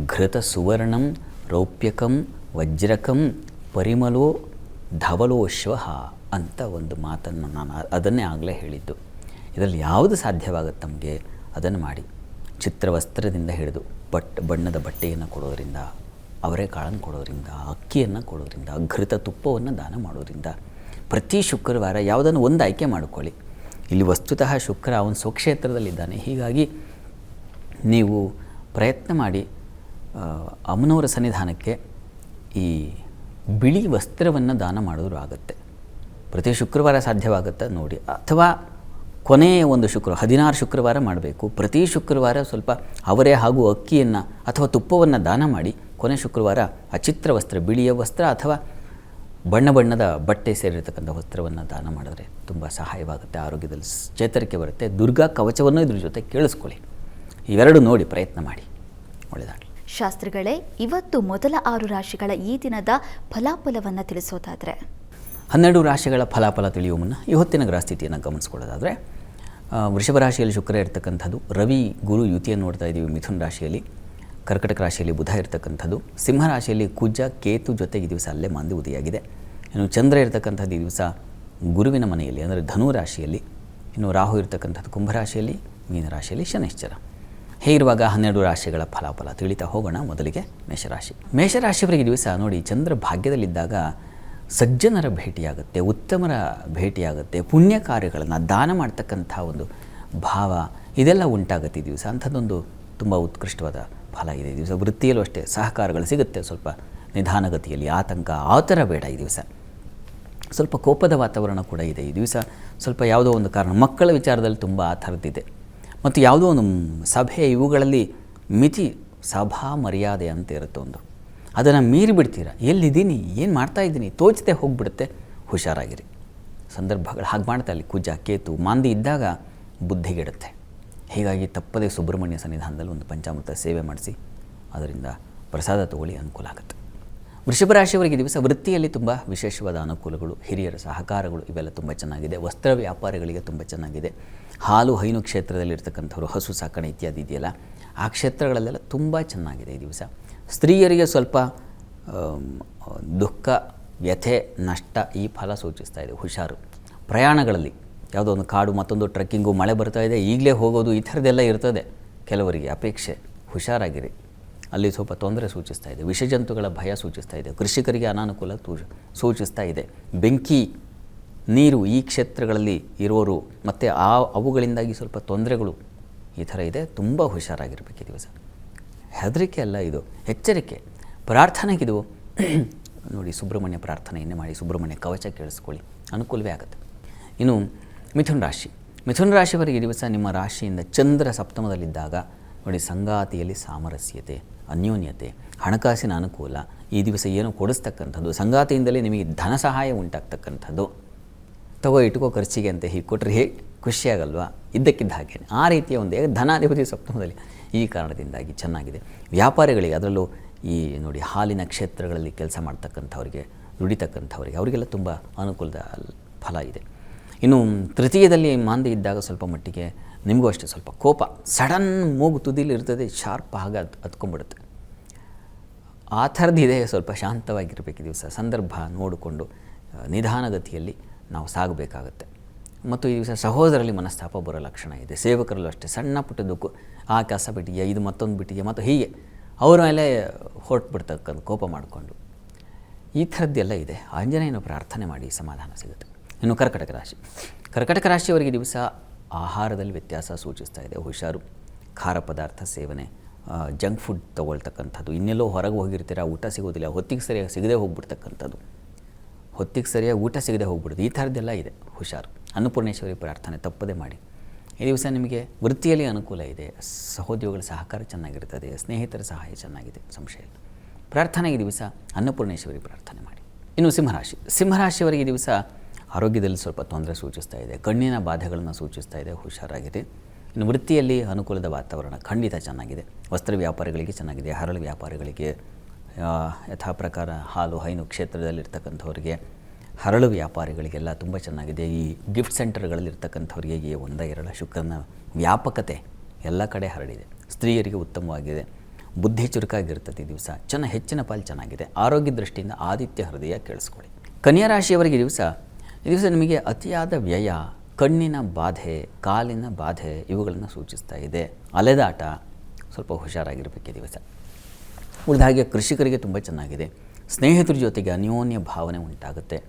Speaker 2: ಘೃತ ಸುವರ್ಣಂ ರೌಪ್ಯಕಂ ವಜ್ರಕಂ ಪರಿಮಲೋ ಧವಲೋಶ್ವ ಅಂತ ಒಂದು ಮಾತನ್ನು ನಾನು ಅದನ್ನೇ ಆಗಲೇ ಹೇಳಿದ್ದು. ಇದರಲ್ಲಿ ಯಾವುದು ಸಾಧ್ಯವಾಗುತ್ತೆ ನಮಗೆ? ಅದನ್ನು ಮಾಡಿ. ಚಿತ್ರವಸ್ತ್ರದಿಂದ ಹಿಡಿದು ಬಟ್, ಬಣ್ಣದ ಬಟ್ಟೆಯನ್ನು ಕೊಡೋದ್ರಿಂದ ಅವರೆಕಾಳನ್ನು ಕೊಡೋದ್ರಿಂದ, ಅಕ್ಕಿಯನ್ನು ಕೊಡೋದ್ರಿಂದ, ಘೃತ ತುಪ್ಪವನ್ನು ದಾನ ಮಾಡೋದ್ರಿಂದ, ಪ್ರತಿ ಶುಕ್ರವಾರ ಯಾವುದನ್ನು ಒಂದು ಆಯ್ಕೆ ಮಾಡಿಕೊಳ್ಳಿ. ಇಲ್ಲಿ ವಸ್ತುತಃ ಶುಕ್ರ ಅವನು ಸ್ವಕ್ಷೇತ್ರದಲ್ಲಿದ್ದಾನೆ. ಹೀಗಾಗಿ ನೀವು ಪ್ರಯತ್ನ ಮಾಡಿ ಅಮ್ಮನವರ ಸನ್ನಿಧಾನಕ್ಕೆ ಈ ಬಿಳಿ ವಸ್ತ್ರವನ್ನು ದಾನ ಮಾಡಿದ್ರು ಆಗುತ್ತೆ. ಪ್ರತಿ ಶುಕ್ರವಾರ ಸಾಧ್ಯವಾಗುತ್ತೆ ನೋಡಿ. ಅಥವಾ ಕೊನೆಯ ಒಂದು ಶುಕ್ರ, ಹದಿನಾರು ಶುಕ್ರವಾರ ಮಾಡಬೇಕು. ಪ್ರತಿ ಶುಕ್ರವಾರ ಸ್ವಲ್ಪ ಅವರೇ ಹಾಗೂ ಅಕ್ಕಿಯನ್ನು ಅಥವಾ ತುಪ್ಪವನ್ನು ದಾನ ಮಾಡಿ, ಕೊನೆ ಶುಕ್ರವಾರ ಅಚಿತ್ರ ಚಿತ್ರ ವಸ್ತ್ರ, ಬಿಳಿಯ ವಸ್ತ್ರ ಅಥವಾ ಬಣ್ಣ ಬಣ್ಣದ ಬಟ್ಟೆ ಸೇರಿರತಕ್ಕಂಥ ವಸ್ತ್ರವನ್ನು ದಾನ ಮಾಡಿದ್ರೆ ತುಂಬ ಸಹಾಯವಾಗುತ್ತೆ, ಆರೋಗ್ಯದಲ್ಲಿ ಚೇತರಿಕೆ ಬರುತ್ತೆ. ದುರ್ಗಾ ಕವಚವನ್ನು ಇದ್ರ ಜೊತೆ ಕೇಳಿಸ್ಕೊಳ್ಳಿ. ಇವೆರಡು ನೋಡಿ ಪ್ರಯತ್ನ ಮಾಡಿ. ಒಳ್ಳೆಯದಾಗಲಿ
Speaker 1: ಶಾಸ್ತ್ರಿಗಳೇ ಇವತ್ತು ಮೊದಲ ಆರು ರಾಶಿಗಳ ಈ ದಿನದ ಫಲಾಫಲವನ್ನು ತಿಳಿಸೋದಾದರೆ?
Speaker 2: ಹನ್ನೆರಡು ರಾಶಿಗಳ ಫಲಾಫಲ ತಿಳಿಯುವ ಮುನ್ನ ಇವತ್ತಿನ ಹೊತ್ತಿನ ಗ್ರಹಸ್ಥಿತಿಯನ್ನು ಗಮನಿಸ್ಕೊಳ್ಳೋದಾದರೆ ವೃಷಭ ರಾಶಿಯಲ್ಲಿ ಶುಕ್ರ ಇರ್ತಕ್ಕಂಥದ್ದು ರವಿ ಗುರು ಯುತಿಯನ್ನು ನೋಡ್ತಾ ಇದ್ದೀವಿ ಮಿಥುನ್ ರಾಶಿಯಲ್ಲಿ ಕರ್ಕಟಕ ರಾಶಿಯಲ್ಲಿ ಬುಧ ಇರ್ತಕ್ಕಂಥದ್ದು ಸಿಂಹ ರಾಶಿಯಲ್ಲಿ ಕುಜ ಕೇತು ಜೊತೆಗೆ ಈ ದಿವಸ ಅಲ್ಲೇ ಮಂದಿ ಉದಿಯಾಗಿದೆ. ಇನ್ನು ಚಂದ್ರ ಇರ್ತಕ್ಕಂಥದ್ದು ಈ ದಿವಸ ಗುರುವಿನ ಮನೆಯಲ್ಲಿ ಅಂದರೆ ಧನು ರಾಶಿಯಲ್ಲಿ ಇನ್ನು ರಾಹು ಇರ್ತಕ್ಕಂಥದ್ದು ಕುಂಭರಾಶಿಯಲ್ಲಿ ಮೀನರಾಶಿಯಲ್ಲಿ ಶನಿಶ್ಚರ. ಹೀಗಿರುವಾಗ ಹನ್ನೆರಡು ರಾಶಿಗಳ ಫಲಾಫಲ ತಿಳಿತಾ ಹೋಗೋಣ. ಮೊದಲಿಗೆ ಮೇಷರಾಶಿ. ಮೇಷರಾಶಿಯವರಿಗೆ ದಿವಸ ನೋಡಿ ಚಂದ್ರ ಭಾಗ್ಯದಲ್ಲಿದ್ದಾಗ ಸಜ್ಜನರ ಭೇಟಿಯಾಗುತ್ತೆ, ಉತ್ತಮರ ಭೇಟಿಯಾಗುತ್ತೆ, ಪುಣ್ಯ ಕಾರ್ಯಗಳನ್ನು ದಾನ ಮಾಡ್ತಕ್ಕಂಥ ಒಂದು ಭಾವ ಇದೆಲ್ಲ ಉಂಟಾಗುತ್ತೆ ದಿವಸ. ಅಂಥದ್ದೊಂದು ತುಂಬ ಉತ್ಕೃಷ್ಟವಾದ ಫಲ ಇದೆ ದಿವಸ. ವೃತ್ತಿಯಲ್ಲೂ ಅಷ್ಟೇ ಸಹಕಾರಗಳು ಸಿಗುತ್ತೆ. ಸ್ವಲ್ಪ ನಿಧಾನಗತಿಯಲ್ಲಿ ಆತಂಕ ಆ ಥರ ಬೇಡ ಈ ದಿವಸ. ಸ್ವಲ್ಪ ಕೋಪದ ವಾತಾವರಣ ಕೂಡ ಇದೆ ಈ ದಿವಸ. ಸ್ವಲ್ಪ ಯಾವುದೋ ಒಂದು ಕಾರಣ ಮಕ್ಕಳ ವಿಚಾರದಲ್ಲಿ ತುಂಬ ಆ ಥರದ್ದಿದೆ ಮತ್ತು ಯಾವುದೋ ಒಂದು ಸಭೆ ಇವುಗಳಲ್ಲಿ ಮಿತಿ ಸಭಾ ಮರ್ಯಾದೆ ಅಂತ ಇರುತ್ತೆ ಒಂದು. ಅದನ್ನು ಮೀರಿ ಬಿಡ್ತೀರಾ? ಎಲ್ಲಿದ್ದೀನಿ? ಏನು ಮಾಡ್ತಾ ಇದ್ದೀನಿ? ತೋಚದೆ ಹೋಗಿಬಿಡುತ್ತೆ. ಹುಷಾರಾಗಿರಿ. ಸಂದರ್ಭಗಳು ಹಾಗೆ ಮಾಡ್ತಾ ಅಲ್ಲಿ ಕುಜ, ಕೇತು, ಮಾಂದಿ ಇದ್ದಾಗ ಬುದ್ಧಿಗೆಡುತ್ತೆ. ಹೀಗಾಗಿ ತಪ್ಪದೇ ಸುಬ್ರಹ್ಮಣ್ಯ ಸನ್ನಿಧಾನದಲ್ಲಿ ಒಂದು ಪಂಚಾಮೃತ ಸೇವೆ ಮಾಡಿಸಿ, ಅದರಿಂದ ಪ್ರಸಾದ ತಗೊಳ್ಳಿ, ಅನುಕೂಲ ಆಗುತ್ತೆ. ವೃಷಭ ರಾಶಿಯವರಿಗೆ ಈ ದಿವಸ ವೃತ್ತಿಯಲ್ಲಿ ತುಂಬ ವಿಶೇಷವಾದ ಅನುಕೂಲಗಳು, ಹಿರಿಯರ ಸಹಕಾರಗಳು ಇವೆಲ್ಲ ತುಂಬ ಚೆನ್ನಾಗಿದೆ. ವಸ್ತ್ರ ವ್ಯಾಪಾರಿಗಳಿಗೆ ತುಂಬ ಚೆನ್ನಾಗಿದೆ. ಹಾಲು, ಹೈನು ಕ್ಷೇತ್ರದಲ್ಲಿರ್ತಕ್ಕಂಥವ್ರು, ಹಸು, ಸಾಕಣೆ ಇತ್ಯಾದಿ ಇದೆಯಲ್ಲ, ಆ ಕ್ಷೇತ್ರಗಳಲ್ಲೆಲ್ಲ ತುಂಬ ಚೆನ್ನಾಗಿದೆ ಈ ದಿವಸ. ಸ್ತ್ರೀಯರಿಗೆ ಸ್ವಲ್ಪ ದುಃಖ, ವ್ಯಥೆ, ನಷ್ಟ ಈ ಫಲ ಸೂಚಿಸ್ತಾ ಇದೆ. ಹುಷಾರು. ಪ್ರಯಾಣಗಳಲ್ಲಿ ಯಾವುದೋ ಒಂದು ಕಾಡು, ಮತ್ತೊಂದು ಟ್ರೆಕ್ಕಿಂಗು, ಮಳೆ ಬರ್ತಾ ಇದೆ, ಈಗಲೇ ಹೋಗೋದು ಈ ಥರದ್ದೆಲ್ಲ ಇರ್ತದೆ. ಕೆಲವರಿಗೆ ಅಪೇಕ್ಷೆ. ಹುಷಾರಾಗಿರಿ. ಅಲ್ಲಿ ಸ್ವಲ್ಪ ತೊಂದರೆ ಸೂಚಿಸ್ತಾ ಇದೆ. ವಿಷಜಂತುಗಳ ಭಯ ಸೂಚಿಸ್ತಾ ಇದೆ. ಕೃಷಿಕರಿಗೆ ಅನಾನುಕೂಲ ಸೂಚಿಸ್ತಾ ಇದೆ. ಬೆಂಕಿ, ನೀರು ಈ ಕ್ಷೇತ್ರಗಳಲ್ಲಿ ಇರೋರು ಮತ್ತು ಆ ಅವುಗಳಿಂದಾಗಿ ಸ್ವಲ್ಪ ತೊಂದರೆಗಳು ಈ ಥರ ಇದೆ. ತುಂಬ ಹುಷಾರಾಗಿರಬೇಕು ಈ ದಿವಸ. ಹೆದರಿಕೆ ಅಲ್ಲ ಇದು. ಎಚ್ಚರಿಕೆ. ಪ್ರಾರ್ಥನೆಗಿದು ನೋಡಿ, ಸುಬ್ರಹ್ಮಣ್ಯ ಪ್ರಾರ್ಥನೆಯನ್ನೇ ಮಾಡಿ. ಸುಬ್ರಹ್ಮಣ್ಯ ಕವಚ ಕೇಳಿಸ್ಕೊಳ್ಳಿ. ಅನುಕೂಲವೇ ಆಗುತ್ತೆ. ಇನ್ನು ಮಿಥುನ ರಾಶಿ. ಮಿಥುನ ರಾಶಿಯವರಿಗೆ ಈ ದಿವಸ ನಿಮ್ಮ ರಾಶಿಯಿಂದ ಚಂದ್ರ ಸಪ್ತಮದಲ್ಲಿದ್ದಾಗ ನೋಡಿ, ಸಂಗಾತಿಯಲ್ಲಿ ಸಾಮರಸ್ಯತೆ. ಅನ್ಯೋನ್ಯತೆ, ಹಣಕಾಸಿನ ಅನುಕೂಲ, ಈ ದಿವಸ ಏನು ಕೊಡಿಸ್ತಕ್ಕಂಥದ್ದು, ಸಂಗಾತಿಯಿಂದಲೇ ನಿಮಗೆ ಧನ ಸಹಾಯ ಉಂಟಾಗ್ತಕ್ಕಂಥದ್ದು. ತಗೋ, ಇಟ್ಕೋ ಖರ್ಚಿಗೆ ಅಂತ ಹೀಗೆ ಕೊಟ್ಟರೆ ಹೇಗೆ? ಖುಷಿಯಾಗಲ್ವಾ? ಇದ್ದಕ್ಕಿದ್ದ ಹಾಗೆ ಆ ರೀತಿಯ ಒಂದು ಧನಾಧಿಪತಿ ಸಪ್ತಮದಲ್ಲಿ ಈ ಕಾರಣದಿಂದಾಗಿ ಚೆನ್ನಾಗಿದೆ. ವ್ಯಾಪಾರಿಗಳಿಗೆ, ಅದರಲ್ಲೂ ಈ ನೋಡಿ ಹಾಲಿನ ಕ್ಷೇತ್ರಗಳಲ್ಲಿ ಕೆಲಸ ಮಾಡ್ತಕ್ಕಂಥವ್ರಿಗೆ, ದುಡಿತಕ್ಕಂಥವ್ರಿಗೆ, ಅವರಿಗೆಲ್ಲ ತುಂಬ ಅನುಕೂಲದ ಫಲ ಇದೆ. ಇನ್ನು, ತೃತೀಯದಲ್ಲಿ ಮಾಂದಿ ಇದ್ದಾಗ ಸ್ವಲ್ಪ ಮಟ್ಟಿಗೆ ನಿಮಗೂ ಅಷ್ಟೇ ಸ್ವಲ್ಪ ಕೋಪ. ಸಡನ್ ಮೂಗು ತುದಿಲಿ ಇರ್ತದೆ ಶಾರ್ಪ್ ಆಗಿ ಅದು ಹತ್ಕೊಂಡ್ಬಿಡುತ್ತೆ ಆ ಥರದ್ದಿದೆ, ಸ್ವಲ್ಪ ಶಾಂತವಾಗಿರಬೇಕು ದಿವಸ. ಸಂದರ್ಭ ನೋಡಿಕೊಂಡು ನಿಧಾನಗತಿಯಲ್ಲಿ ನಾವು ಸಾಗಬೇಕಾಗತ್ತೆ. ಮತ್ತು ಈ ದಿವಸ ಸಹೋದರಲ್ಲಿ ಮನಸ್ತಾಪ ಬರೋ ಲಕ್ಷಣ ಇದೆ. ಸೇವಕರಲ್ಲೂ ಅಷ್ಟೇ. ಸಣ್ಣ ಪುಟ್ಟದಕ್ಕೂ ಆ ಕೆಲಸ ಬಿಟ್ಟಿದೆಯಾ ಇದು ಮತ್ತೊಂದು ಬಿಟ್ಟಿದೆಯಾ ಮತ್ತು ಹೀಗೆ. ಅವ್ರ ಮೇಲೆ ಹೊರಟು ಬಿಡ್ತಕ್ಕಂಥ ಕೋಪ ಮಾಡಿಕೊಂಡು. ಈ ಥರದ್ದೆಲ್ಲ ಇದೆ. ಆಂಜನೇಯನ ಪ್ರಾರ್ಥನೆ ಮಾಡಿ ಸಮಾಧಾನ ಸಿಗುತ್ತೆ. ಇನ್ನು ಕರ್ಕಟಕ ರಾಶಿ. ಕರ್ಕಟಕ ರಾಶಿಯವರಿಗೆ ದಿವಸ ಆಹಾರದಲ್ಲಿ ವ್ಯತ್ಯಾಸ ಸೂಚಿಸ್ತಾ ಇದೆ. ಹುಷಾರು, ಖಾರ ಪದಾರ್ಥ, ಸೇವನೆ ಜಂಕ್ ಫುಡ್ ತಗೊಳ್ತಕ್ಕಂಥದ್ದು. ಇನ್ನೆಲ್ಲೋ ಹೊರಗೆ ಹೋಗಿರ್ತೀರ, ಊಟ ಸಿಗೋದಿಲ್ಲ, ಹೊತ್ತಿಗೆ ಸರಿಯಾಗಿ ಸಿಗದೆ ಹೋಗ್ಬಿಡ್ತಕ್ಕಂಥದ್ದು. ಹೊತ್ತಿಗೆ ಸರಿಯಾಗಿ ಊಟ ಸಿಗದೆ ಹೋಗ್ಬಿಡೋದು ಈ ಥರದ್ದೆಲ್ಲ ಇದೆ, ಹುಷಾರು. ಅನ್ನಪೂರ್ಣೇಶ್ವರಿ ಪ್ರಾರ್ಥನೆ ತಪ್ಪದೆ ಮಾಡಿ. ಈ ದಿವಸ ನಿಮಗೆ ವೃತ್ತಿಯಲ್ಲಿ ಅನುಕೂಲ ಇದೆ, ಸಹೋದ್ಯೋಗಿಗಳ ಸಹಕಾರ ಚೆನ್ನಾಗಿರ್ತದೆ, ಸ್ನೇಹಿತರ ಸಹಾಯ ಚೆನ್ನಾಗಿದೆ, ಸಂಶಯ ಇಲ್ಲ. ಪ್ರಾರ್ಥನೆ ಈ ದಿವಸ ಅನ್ನಪೂರ್ಣೇಶ್ವರಿ ಪ್ರಾರ್ಥನೆ ಮಾಡಿ. ಇನ್ನು ಸಿಂಹರಾಶಿ. ಸಿಂಹರಾಶಿಯವರಿಗೆ ಈ ದಿವಸ ಆರೋಗ್ಯದಲ್ಲಿ ಸ್ವಲ್ಪ ತೊಂದರೆ ಸೂಚಿಸ್ತಾ ಇದೆ. ಕಣ್ಣಿನ ಬಾಧೆಗಳನ್ನು ಸೂಚಿಸ್ತಾ ಇದೆ. ಹುಷಾರಾಗಿದೆ ಇನ್ನು ವೃತ್ತಿಯಲ್ಲಿ ಅನುಕೂಲದ ವಾತಾವರಣ ಖಂಡಿತ ಚೆನ್ನಾಗಿದೆ. ವಸ್ತ್ರ ವ್ಯಾಪಾರಿಗಳಿಗೆ ಚೆನ್ನಾಗಿದೆ. ಹರಳು ವ್ಯಾಪಾರಿಗಳಿಗೆ ಯಥಾ ಪ್ರಕಾರ ಹಾಲು, ಹೈನು ಕ್ಷೇತ್ರದಲ್ಲಿರ್ತಕ್ಕಂಥವ್ರಿಗೆ, ಹರಳು ವ್ಯಾಪಾರಿಗಳಿಗೆಲ್ಲ ತುಂಬ ಚೆನ್ನಾಗಿದೆ. ಈ ಗಿಫ್ಟ್ ಸೆಂಟರ್ಗಳಲ್ಲಿರ್ತಕ್ಕಂಥವ್ರಿಗೆ ಈ ಒಂದ, ಎರಡ, ಶುಕ್ರನ ವ್ಯಾಪಕತೆ ಎಲ್ಲ ಕಡೆ ಹರಡಿದೆ. ಸ್ತ್ರೀಯರಿಗೆ ಉತ್ತಮವಾಗಿದೆ. ಬುದ್ಧಿ ಚುರುಕಾಗಿರ್ತದೆ ದಿವಸ. ಚೆನ್ನ, ಹೆಚ್ಚಿನ ಪಾಲು ಚೆನ್ನಾಗಿದೆ. ಆರೋಗ್ಯ ದೃಷ್ಟಿಯಿಂದ ಆದಿತ್ಯ ಹೃದಯ ಕೇಳಿಸ್ಕೊಳ್ಳಿ. ಕನ್ಯಾ ರಾಶಿಯವರಿಗೆ ದಿವಸ ಈ ದಿವಸ ನಿಮಗೆ ಅತಿಯಾದ ವ್ಯಯ, ಕಣ್ಣಿನ ಬಾಧೆ, ಕಾಲಿನ ಬಾಧೆ ಇವುಗಳನ್ನು ಸೂಚಿಸ್ತಾ ಇದೆ. ಅಲೆದಾಟ ಸ್ವಲ್ಪ ಹುಷಾರಾಗಿರಬೇಕು ಈ ದಿವಸ. ಉಳಿದ ಹಾಗೆ ಕೃಷಿಕರಿಗೆ ತುಂಬ ಚೆನ್ನಾಗಿದೆ. ಸ್ನೇಹಿತರ ಜೊತೆಗೆ ಅನ್ಯೋನ್ಯ ಭಾವನೆ ಉಂಟಾಗುತ್ತೆ.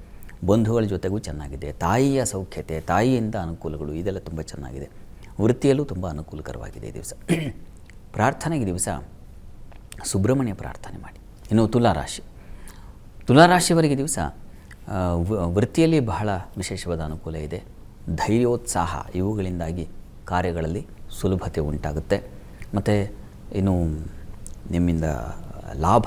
Speaker 2: ಬಂಧುಗಳ ಜೊತೆಗೂ ಚೆನ್ನಾಗಿದೆ. ತಾಯಿಯ ಸೌಖ್ಯತೆ, ತಾಯಿಯಿಂದ ಅನುಕೂಲಗಳು, ಇದೆಲ್ಲ ತುಂಬ ಚೆನ್ನಾಗಿದೆ. ವೃತ್ತಿಯಲ್ಲೂ ತುಂಬ ಅನುಕೂಲಕರವಾಗಿದೆ ಈ ದಿವಸ. ಪ್ರಾರ್ಥನೆಗೆ ದಿವಸ ಸುಬ್ರಹ್ಮಣ್ಯ ಪ್ರಾರ್ಥನೆ ಮಾಡಿ. ಇನ್ನು ತುಲಾರಾಶಿ. ತುಲಾರಾಶಿಯವರಿಗೆ ದಿವಸ ವೃತ್ತಿಯಲ್ಲಿ ಬಹಳ ವಿಶೇಷವಾದ ಅನುಕೂಲ ಇದೆ. ಧೈರ್ಯೋತ್ಸಾಹ ಇವುಗಳಿಂದಾಗಿ ಕಾರ್ಯಗಳಲ್ಲಿ ಸುಲಭತೆ ಉಂಟಾಗುತ್ತೆ. ಮತ್ತು ಇನ್ನು ನಿಮ್ಮಿಂದ ಲಾಭ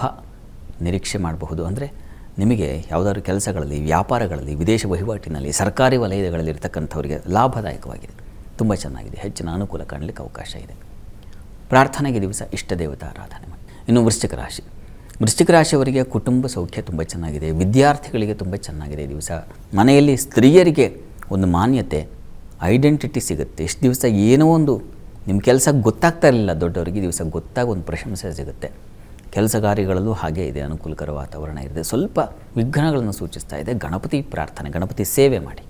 Speaker 2: ನಿರೀಕ್ಷೆ ಮಾಡಬಹುದು. ಅಂದರೆ ನಿಮಗೆ ಯಾವುದಾದ್ರು ಕೆಲಸಗಳಲ್ಲಿ, ವ್ಯಾಪಾರಗಳಲ್ಲಿ, ವಿದೇಶ ವಹಿವಾಟಿನಲ್ಲಿ, ಸರ್ಕಾರಿ ವಲಯಗಳಲ್ಲಿ ಇರ್ತಕ್ಕಂಥವರಿಗೆ ಲಾಭದಾಯಕವಾಗಿದೆ. ತುಂಬ ಚೆನ್ನಾಗಿದೆ. ಹೆಚ್ಚಿನ ಅನುಕೂಲ ಕಾಣಲಿಕ್ಕೆ ಅವಕಾಶ ಇದೆ. ಪ್ರಾರ್ಥನೆಗೆ ದಿವಸ ಇಷ್ಟ ದೇವತಾ, ಆರಾಧನೆ ಮಾಡಿ. ಇನ್ನು ವೃಶ್ಚಿಕ ರಾಶಿ. ವೃಶ್ಚಿಕ ರಾಶಿಯವರಿಗೆ ಕುಟುಂಬ ಸೌಖ್ಯ ತುಂಬ ಚೆನ್ನಾಗಿದೆ. ವಿದ್ಯಾರ್ಥಿಗಳಿಗೆ ತುಂಬ ಚೆನ್ನಾಗಿದೆ ದಿವಸ. ಮನೆಯಲ್ಲಿ ಸ್ತ್ರೀಯರಿಗೆ ಒಂದು ಮಾನ್ಯತೆ ಐಡೆಂಟಿಟಿ ಸಿಗುತ್ತೆ. ಇಷ್ಟು ದಿವಸ ಏನೋ ಒಂದು ನಿಮ್ಮ ಕೆಲಸ ಗೊತ್ತಾಗ್ತಾ ಇರಲಿಲ್ಲ ದೊಡ್ಡವರಿಗೆ ದಿವಸ ಗೊತ್ತಾಗ ಒಂದು ಪ್ರಶಂಸೆ ಸಿಗುತ್ತೆ. ಕೆಲಸ ಹಾಗೆ ಇದೆ, ಅನುಕೂಲಕರ ವಾತಾವರಣ ಇದೆ. ಸ್ವಲ್ಪ ವಿಘ್ನಗಳನ್ನು ಸೂಚಿಸ್ತಾ ಇದೆ. ಗಣಪತಿ ಪ್ರಾರ್ಥನೆ, ಗಣಪತಿ ಸೇವೆ ಮಾಡಿ.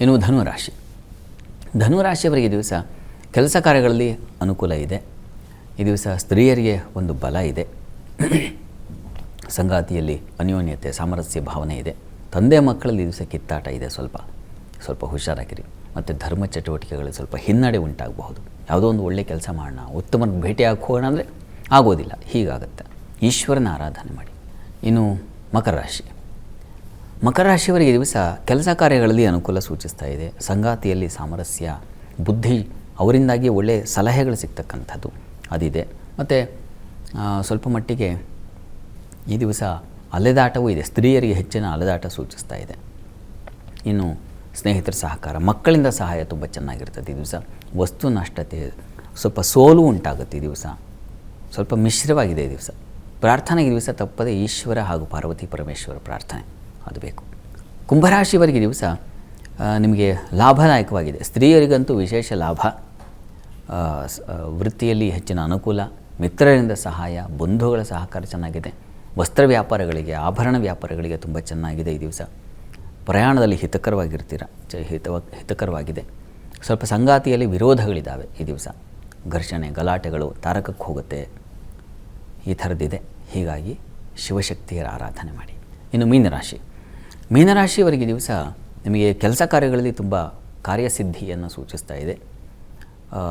Speaker 2: ಇನ್ನು ಧನುರಾಶಿ. ಧನುರಾಶಿಯವರಿಗೆ ದಿವಸ ಕೆಲಸ ಕಾರ್ಯಗಳಲ್ಲಿ ಅನುಕೂಲ ಇದೆ. ಈ ದಿವಸ ಸ್ತ್ರೀಯರಿಗೆ ಒಂದು ಬಲ ಇದೆ. ಸಂಗಾತಿಯಲ್ಲಿ ಅನ್ಯೋನ್ಯತೆ, ಸಾಮರಸ್ಯ ಭಾವನೆ ಇದೆ. ತಂದೆ ಮಕ್ಕಳಲ್ಲಿ ದಿವಸ ಕಿತ್ತಾಟ ಇದೆ ಸ್ವಲ್ಪ. ಸ್ವಲ್ಪ ಹುಷಾರಾಗಿರಿ. ಮತ್ತು ಧರ್ಮ ಚಟುವಟಿಕೆಗಳು ಸ್ವಲ್ಪ ಹಿನ್ನಡೆ ಉಂಟಾಗಬಹುದು. ಯಾವುದೋ ಒಂದು ಒಳ್ಳೆಯ ಕೆಲಸ ಮಾಡೋಣ ಉತ್ತಮ ಭೇಟಿ ಹೋಗೋಣ ಅಂದರೆ ಆಗೋದಿಲ್ಲ. ಹೀಗಾಗುತ್ತೆ. ಈಶ್ವರನ ಆರಾಧನೆ ಮಾಡಿ. ಇನ್ನು ಮಕರ ರಾಶಿ. ಮಕರ ರಾಶಿಯವರಿಗೆ ದಿವಸ ಕೆಲಸ ಕಾರ್ಯಗಳಲ್ಲಿ ಅನುಕೂಲ ಸೂಚಿಸ್ತಾ ಇದೆ. ಸಂಗಾತಿಯಲ್ಲಿ ಸಾಮರಸ್ಯ, ಬುದ್ಧಿ ಅವರಿಂದಾಗಿ ಒಳ್ಳೆಯ ಸಲಹೆಗಳು ಸಿಗ್ತಕ್ಕಂಥದ್ದು. ಅದಿದೆ. ಮತ್ತು ಸ್ವಲ್ಪ ಮಟ್ಟಿಗೆ ಈ ದಿವಸ ಅಲೆದಾಟವೂ ಇದೆ. ಸ್ತ್ರೀಯರಿಗೆ ಹೆಚ್ಚಿನ ಅಲೆದಾಟ ಸೂಚಿಸ್ತಾ ಇದೆ. ಇನ್ನು ಸ್ನೇಹಿತರ ಸಹಕಾರ, ಮಕ್ಕಳಿಂದ ಸಹಾಯ ತುಂಬ ಚೆನ್ನಾಗಿರ್ತದೆ ಈ ದಿವಸ. ವಸ್ತು ನಷ್ಟತೆ, ಸ್ವಲ್ಪ ಸೋಲು ಉಂಟಾಗುತ್ತೆ ಈ ದಿವಸ. ಸ್ವಲ್ಪ ಮಿಶ್ರವಾಗಿದೆ ಈ ದಿವಸ. ಪ್ರಾರ್ಥನೆಗೆ ಈ ದಿವಸ ತಪ್ಪದೆ ಈಶ್ವರ ಹಾಗೂ ಪಾರ್ವತಿ ಪರಮೇಶ್ವರ ಪ್ರಾರ್ಥನೆ. ಅದು ಬೇಕು. ಕುಂಭರಾಶಿಯವರಿಗೆ ದಿವಸ ನಿಮಗೆ ಲಾಭದಾಯಕವಾಗಿದೆ. ಸ್ತ್ರೀಯರಿಗಂತೂ ವಿಶೇಷ ಲಾಭ. ವೃತ್ತಿಯಲ್ಲಿ ಹೆಚ್ಚಿನ ಅನುಕೂಲ, ಮಿತ್ರರಿಂದ ಸಹಾಯ, ಬಂಧುಗಳ ಸಹಕಾರ ಚೆನ್ನಾಗಿದೆ. ವಸ್ತ್ರ ವ್ಯಾಪಾರಗಳಿಗೆ, ಆಭರಣ ವ್ಯಾಪಾರಗಳಿಗೆ ತುಂಬ ಚೆನ್ನಾಗಿದೆ ಈ ದಿವಸ. ಪ್ರಯಾಣದಲ್ಲಿ ಹಿತಕರವಾಗಿರ್ತೀರ? ಚ, ಹಿತವ, ಹಿತಕರವಾಗಿದೆ. ಸ್ವಲ್ಪ ಸಂಗಾತಿಯಲ್ಲಿ ವಿರೋಧಗಳಿದ್ದಾವೆ ಈ ದಿವಸ. ಘರ್ಷಣೆ, ಗಲಾಟೆಗಳು ತಾರಕಕ್ಕೆ ಹೋಗುತ್ತೆ. ಈ ಥರದ್ದಿದೆ. ಹೀಗಾಗಿ ಶಿವಶಕ್ತಿಯರ ಆರಾಧನೆ ಮಾಡಿ. ಇನ್ನು ಮೀನರಾಶಿ. ಮೀನರಾಶಿಯವರಿಗೆ ದಿವಸ ನಿಮಗೆ ಕೆಲಸ ಕಾರ್ಯಗಳಲ್ಲಿ ತುಂಬ ಕಾರ್ಯಸಿದ್ಧಿಯನ್ನು ಸೂಚಿಸ್ತಾ ಇದೆ.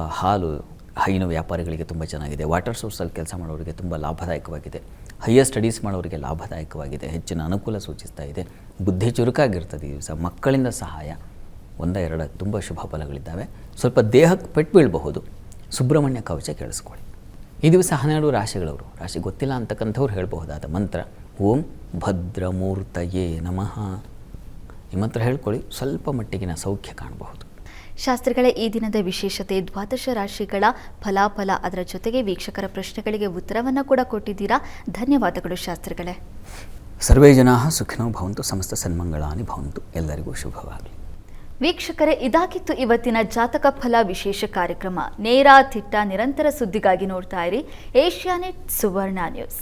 Speaker 2: ಹಾಲು ಹೈನು ವ್ಯಾಪಾರಿಗಳಿಗೆ ತುಂಬ ಚೆನ್ನಾಗಿದೆ. ವಾಟರ್ ಸೋರ್ಸಲ್ಲಿ ಕೆಲಸ ಮಾಡೋರಿಗೆ ತುಂಬ ಲಾಭದಾಯಕವಾಗಿದೆ. ಹೈಯರ್ ಸ್ಟಡೀಸ್ ಮಾಡೋರಿಗೆ ಲಾಭದಾಯಕವಾಗಿದೆ. ಹೆಚ್ಚಿನ ಅನುಕೂಲ ಸೂಚಿಸ್ತಾ ಇದೆ. ಬುದ್ಧಿ ಚುರುಕಾಗಿರ್ತದೆ ಈ ದಿವಸ. ಮಕ್ಕಳಿಂದ ಸಹಾಯ ಒಂದ ಎರಡು ತುಂಬ ಶುಭ ಫಲಗಳಿದ್ದಾವೆ. ಸ್ವಲ್ಪ ದೇಹಕ್ಕೆ ಪೆಟ್ಟು ಬೀಳಬಹುದು. ಸುಬ್ರಹ್ಮಣ್ಯ ಕವಚ ಕೇಳಿಸ್ಕೊಳ್ಳಿ. ಈ ದಿವಸ ಹನ್ನೆರಡು ರಾಶಿಗಳವರು, ರಾಶಿ ಗೊತ್ತಿಲ್ಲ ಅಂತಕ್ಕಂಥವ್ರು ಹೇಳಬಹುದಾದ ಮಂತ್ರ. ಓಂ ಭದ್ರಮೂರ್ತಯೇ ನಮಃ. ಈ ಮಂತ್ರ ಹೇಳ್ಕೊಳ್ಳಿ, ಸ್ವಲ್ಪ ಮಟ್ಟಿಗಿನ ಸೌಖ್ಯ ಕಾಣಬಹುದು.
Speaker 1: ಶಾಸ್ತ್ರಿಗಳೇ ಈ ದಿನದ ವಿಶೇಷತೆ. ದ್ವಾದಶ ರಾಶಿಗಳ ಫಲಾಫಲ ಅದರ ಜೊತೆಗೆ ವೀಕ್ಷಕರ ಪ್ರಶ್ನೆಗಳಿಗೆ ಉತ್ತರವನ್ನು ಕೂಡ ಕೊಟ್ಟಿದ್ದೀರಾ? ಧನ್ಯವಾದಗಳು ಶಾಸ್ತ್ರಿಗಳೇ.
Speaker 2: ಸರ್ವೇ ಜನಾ ಸುಖಿನೋ ಭವಂತು ಸಮಸ್ತ ಸನ್ಮಂಗಳಾನಿ ಭವಂತು. ಎಲ್ಲರಿಗೂ ಶುಭವಾಗಲಿ.
Speaker 1: ವೀಕ್ಷಕರೇ ಇದಾಗಿತ್ತು ಇವತ್ತಿನ ಜಾತಕ ಫಲ ವಿಶೇಷ ಕಾರ್ಯಕ್ರಮ. ನೇರ ತಿಟ್ಟ ನಿರಂತರ ಸುದ್ದಿಗಾಗಿ ನೋಡ್ತಾ ಇರಿ. ಏಷ್ಯಾನೆಟ್ ಸುವರ್ಣ ನ್ಯೂಸ್.